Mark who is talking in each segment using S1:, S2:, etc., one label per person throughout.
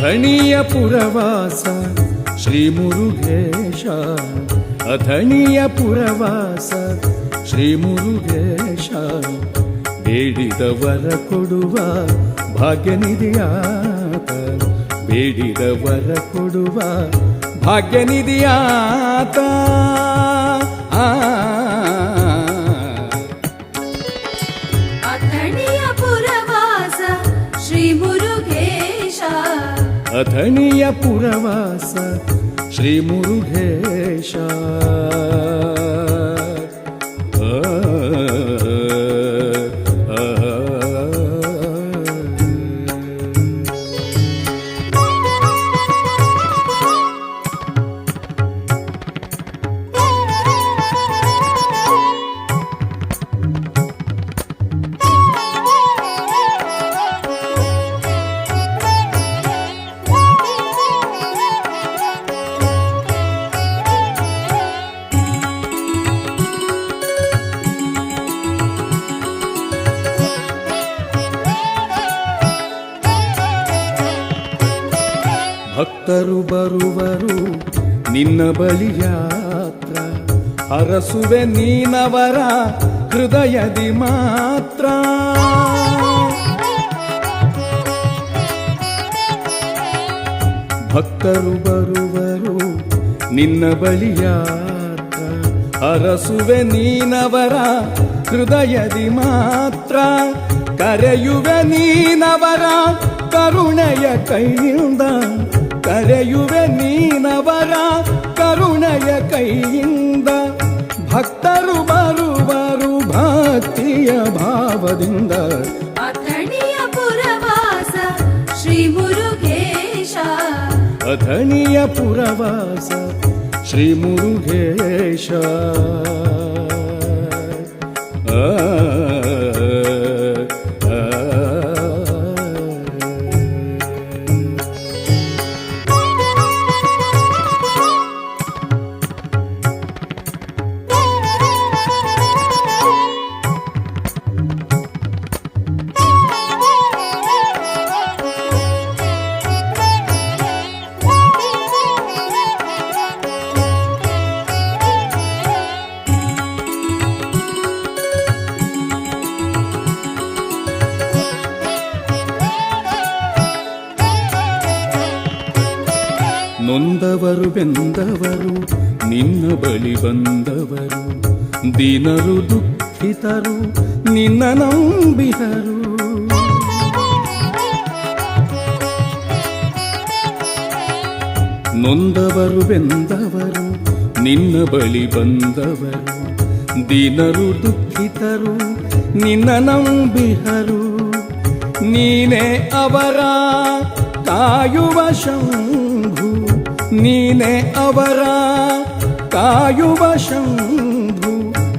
S1: ಅಥಣಿಯ ಪುರವಾಸ, ಶ್ರೀ ಮುರುಘೇಶ ಅಥಣಿಯ ಪುರವಾಸ, ಶ್ರೀ ಮುರುಘೇಶ ಬೇಡಿದ ವರ ಕೊಡುವ ಭಾಗ್ಯನಿಧಿಯಾತ ಬೇಡಿದ ವರ ಕೊಡುವ ಭಾಗ್ಯನಿಧಿಯಾತ. ಆ कथनीयपुरवास श्रीमुर्धेशा ಭಕ್ತರು ಬರುವರು ನಿನ್ನ ಬಲಿಯಾತ್ರ ಅರಸುವೆ ನೀನವರ ಹೃದಯದಿ ಮಾತ್ರ. ಭಕ್ತರು ಬರುವರು ನಿನ್ನ ಬಲಿಯಾತ್ರ ಅರಸುವೆ ನೀನವರ ಹೃದಯದಿ ಮಾತ್ರ. ಕರೆಯುವೆ ನೀನವರ ಕರುಣೆಯ ಕೈಯಿಂದ
S2: ಅಥಣಿಯ ಪುರವಾಸ ಶ್ರೀ
S1: ನೊಂದವರು ಬೆಂದವರು, ನಿನ್ನ ಬಳಿ ಬಂದವರು. ದೀನರು ದುಃಖಿತರು, ನಿನ್ನ ನಂಬಿದರು ನೊಂದವರು ಬೆಂದವರು, ನಿನ್ನ ಬಳಿ ಬಂದವರು. ದೀನರು ದುಃಖಿತರು, ನಿನ್ನ ನಂಬಿಹರು ನೀನೇ ಅವರ ಕಾಯುವ ಶಂಭು ನೀನೇ ಅವರ ಕಾಯುವ ಶಂಭು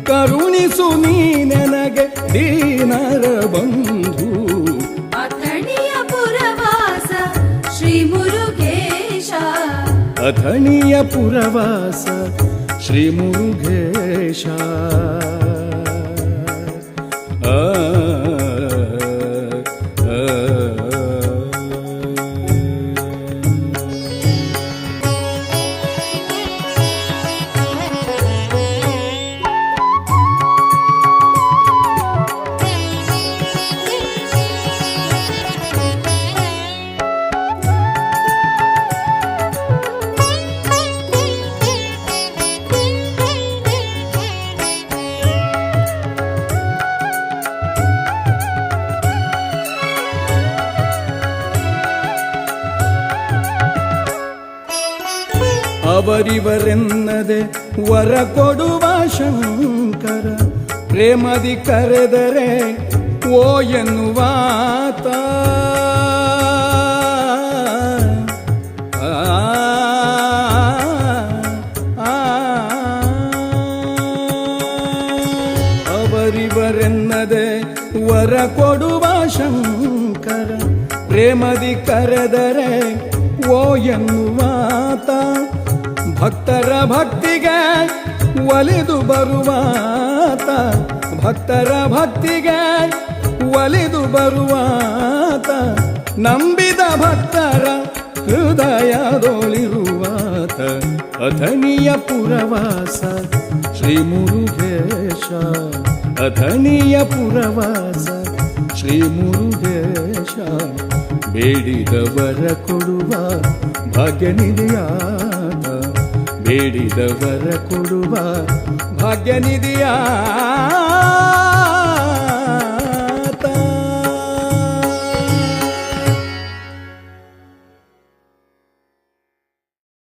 S1: ಕರುಣಿಸು ನೀ ನನಗೆ ದೀನರ ಬಂಧು.
S2: ಅಥಣಿಯ ಪುರವಾಸ ಶ್ರೀ ಮುರುಗೇಶ.
S1: ಅಥಣಿಯ ಪುರವಾಸ ಶ್ರೀ ಮುರುಘೇಶ ಅವರಿವರೆನ್ನದೆ ವರ ಕೊಡುವ ಶಂಕರ. ಪ್ರೇಮದಿ ಕರೆದರೆ ಓ ಆ, ಅವರಿವರೆನ್ನದೆ ವರ ಕೊಡುವ ಶಂಕರ. ಪ್ರೇಮದಿ ಕರೆದರೆ ಓ ಎನ್ನುವಾತ ಭಕ್ತರ ಭಕ್ತಿಗೆ ಒಲಿದು ಬರುವಾತ ಭಕ್ತರ ಭಕ್ತಿಗೆ ಒಲಿದು ಬರುವಾತ ನಂಬಿದ ಭಕ್ತರ ಹೃದಯದೊಳಿರುವಾತ ಅಥಣಿಯ ಪುರವಾಸ, ಶ್ರೀ ಮುರುಗೇಶ, ಅಥಣಿಯ ಪುರವಾಸ, ಶ್ರೀ ಮುರುಗೇಶ, ಬೇಡಿದವರ ಕೊಡುವ ಭಾಗ್ಯನಿಧಿಯಾತ ಬೇಡಿದವರ ಕೊಡುವ ಭಾಗ್ಯನಿಧಿಯಾತ